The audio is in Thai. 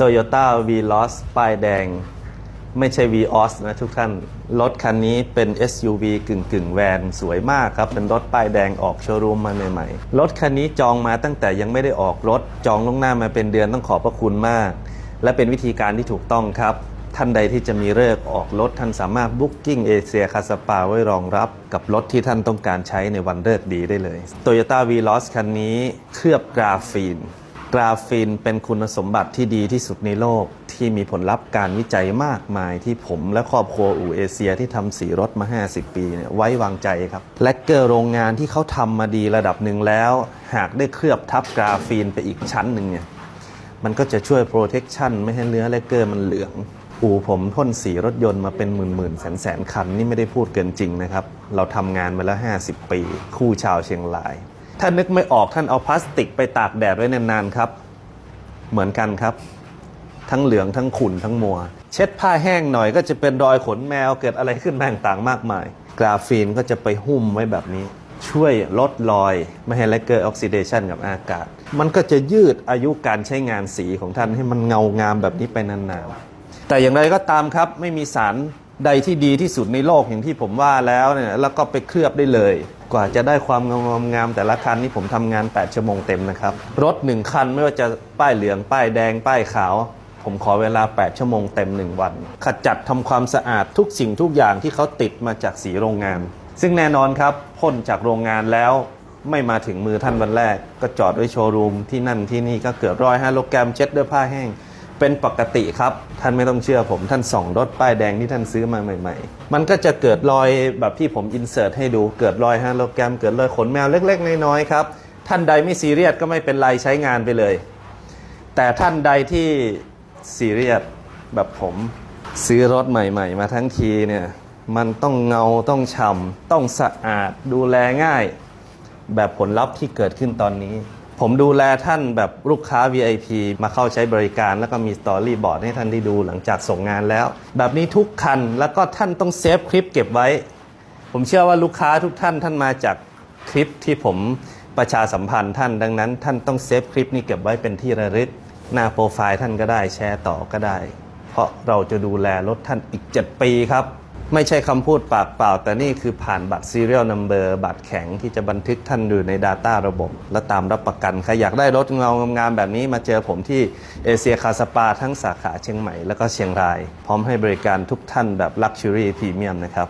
Toyota V-Loss ป้ายแดง ไม่ใช่ V-Os นะทุกท่าน รถคันนี้เป็น SUV กึ่งกึ่งแวนสวยมากครับ เป็นรถป้ายแดงออกโชว์รูมมาใหม่ๆ รถคันนี้จองมาตั้งแต่ยังไม่ได้ออกรถ จองล่วงหน้ามาเป็นเดือนต้องขอบพระคุณมาก และเป็นวิธีการที่ถูกต้องครับ ท่านใดที่จะมีเลิกออกรถท่านสามารถบุ๊กิ้งเอเชียคาสปาไว้รองรับกับรถที่ท่านต้องการใช้ในวันเลิกดีได้เลย Toyota V-Loss คันนี้เคลือบกราฟีน กราฟีนเป็นคุณสมบัติที่ดีที่สุดในโลกที่มีผลลัพธ์การวิจัยมากมายที่ผมและครอบครัวอู่เอเชียที่ทำสีรถมา 50 ปีเนี่ยไว้วางใจครับ และเกอร์โรงงานที่เขาทำมาดีระดับหนึ่งแล้ว หากได้เคลือบทับกราฟีนไปอีกชั้นหนึ่งเนี่ยมันก็จะช่วยโปรเทคชันไม่ให้เนื้อและเกอร์มันเหลือง อู่ผมพ่นสีรถยนต์มาเป็นหมื่นหมื่นแสนแสนคันนี่ไม่ได้พูดเกินจริงนะครับเราทำงานมาแล้ว 50 ปี คู่ชาวเชียงราย ถ้านึกไม่ออกท่านเอาพลาสติกไปตากแดดไว้นานๆครับ เหมือนกันครับ ทั้งเหลืองทั้งขุ่นทั้งมัว เช็ดผ้าแห้งหน่อยก็จะเป็นรอยขนแมวเกิดอะไรขึ้นแม่งต่างมากมาย กราฟีนก็จะไปหุ้มไว้แบบนี้ ช่วยลดรอยไม่ให้แลเกิดออกซิเดชันกับอากาศ มันก็จะยืดอายุการใช้งานสีของท่านให้มันเงางามแบบนี้ไปนานๆแต่อย่างไรก็ตามครับไม่มีสาร ใดที่ดีที่สุดในโลกอย่างที่ผมว่าแล้วเนี่ยแล้วก็ไปเคลือบได้เลย กว่าจะได้ความงามงามแต่ละคันนี่ผมทำงาน 8 ชั่วโมงเต็มนะครับ รถ 1 คันไม่ว่าจะป้ายเหลือง ป้ายแดง ป้ายขาว ผมขอเวลา 8 ชั่วโมงเต็ม 1 วัน ขจัดทำความสะอาดทุกสิ่งทุกอย่างที่เขาติดมาจากสีโรงงาน ซึ่งแน่นอนครับพ่นจากโรงงานแล้วไม่มาถึงมือท่านวันแรก ก็จอดไว้โชว์รูมที่นั่นที่นี่ก็เกือบร้อยห้าโลแกรมเช็ดด้วยผ้าแห้ง เป็นปกติครับ ท่านไม่ต้องเชื่อผม ท่านส่องรถป้ายแดงที่ท่านซื้อมาใหม่ ๆ มันก็จะเกิดรอยแบบที่ผมอินเสิร์ตให้ดูเกิดรอยห้าโลแกรม เกิดรอยขนแมวเล็ก ๆ น้อยๆครับ ท่านใดไม่ซีเรียสก็ไม่เป็นไรใช้งานไปเลย แต่ท่านใดที่ซีเรียสแบบผมซื้อรถใหม่ ๆ มาทั้งทีเนี่ยมันต้องเงาต้องฉ่ำต้องสะอาดดูแลง่าย แบบผลลัพธ์ที่เกิดขึ้นตอนนี้ ผมดูแลท่านแบบลูกค้า VIP มาเข้าใช้บริการ แล้วก็มีสตอรี่บอร์ดให้ท่านได้ดูหลังจากส่งงานแล้ว แบบนี้ทุกคันแล้วก็ท่านต้องเซฟคลิปเก็บไว้ ผมเชื่อว่าลูกค้าทุกท่านท่านมาจากคลิปที่ผมประชาสัมพันธ์ท่านดังนั้น ท่านต้องเซฟคลิปนี้เก็บไว้เป็นที่ระลึกหน้าโปรไฟล์ท่านก็ได้แชร์ต่อก็ได้ เพราะเราจะดูแลรถท่านอีก 7 ปีครับ ไม่ใช่คำพูดปากเปล่า แต่นี่คือผ่านบัตร Serial Number บัตรแข็งที่จะบันทึกท่านอยู่ใน Data ระบบ และตามรับประกัน ใครอยากได้รถเงางามแบบนี้มาเจอผมที่เอเชียคาสปาทั้งสาขาเชียงใหม่และก็เชียงราย พร้อมให้บริการทุกท่านแบบ Luxury Premium นะครับ